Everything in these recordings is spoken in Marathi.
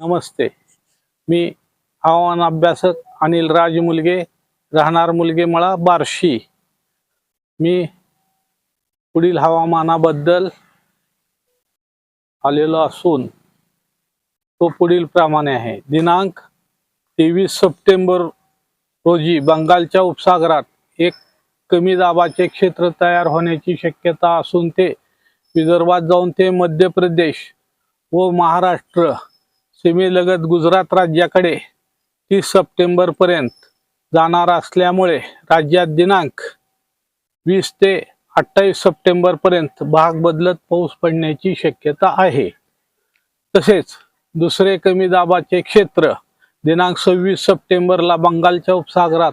नमस्ते. मी हवामान अभ्यासक अनिल राज मुलगे राहणार मुलगे मला बार्शी. मी पुढील हवामानाबद्दल आलेलो असून तो पुढील प्रमाणे आहे. दिनांक तेवीस सप्टेंबर रोजी बंगालच्या उपसागरात एक कमी दाबाचे क्षेत्र तयार होण्याची शक्यता असून ते विदर्भात जाऊन ते मध्य प्रदेश व महाराष्ट्र सीमेलगत गुजरात राज्याकडे तीस सप्टेंबरपर्यंत जाणार असल्यामुळे राज्यात दिनांक वीस ते अठ्ठावीस सप्टेंबरपर्यंत भाग बदलत पाऊस पडण्याची शक्यता आहे. तसेच दुसरे कमी दाबाचे क्षेत्र दिनांक सव्वीस सप्टेंबरला बंगालच्या उपसागरात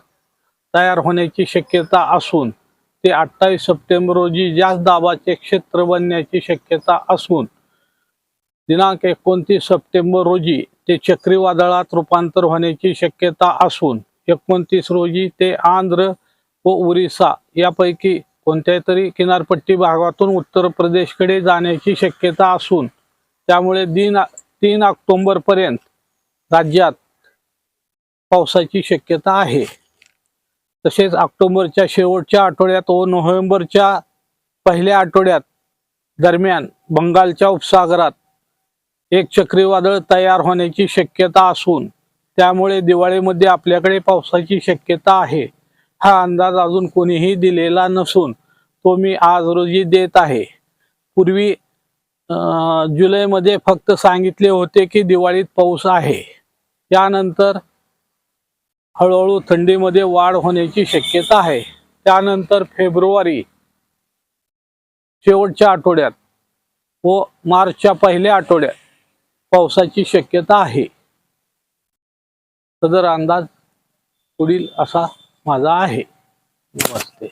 तयार होण्याची शक्यता असून ते अठ्ठावीस सप्टेंबर रोजी जास्त दाबाचे क्षेत्र बनण्याची शक्यता असून दिनांक एकोणतीस सप्टेंबर रोजी ते चक्रीवादळात रूपांतर होण्याची शक्यता असून एकोणतीस रोजी ते आंध्र व ओरिसा यापैकी कोणत्या तरी किनारपट्टी भागातून उत्तर प्रदेशकडे जाण्याची शक्यता असून त्यामुळे दिन तीन ऑक्टोंबरपर्यंत राज्यात पावसाची शक्यता आहे. तसेच ऑक्टोबरच्या शेवटच्या आठवड्यात व नोव्हेंबरच्या पहिल्या आठवड्यात दरम्यान बंगालच्या उपसागरात एक चक्रीवादळ तयार होण्याची शक्यता असून त्यामुळे दिवाळीमध्ये आपल्याकडे पावसाची शक्यता आहे. हा अंदाज अजून कोणीही दिलेला नसून तो मी आज रोजी देत आहे. पूर्वी अं, जुलैमध्ये फक्त सांगितले होते की दिवाळीत पाऊस आहे. त्यानंतर हळूहळू थंडीमध्ये वाढ होण्याची शक्यता आहे. त्यानंतर फेब्रुवारी शेवटच्या आठवड्यात व मार्चच्या पहिल्या आठवड्यात पावसाची शक्यता आहे. सदर अंदाज पुढील असा माझा आहे. नमस्ते.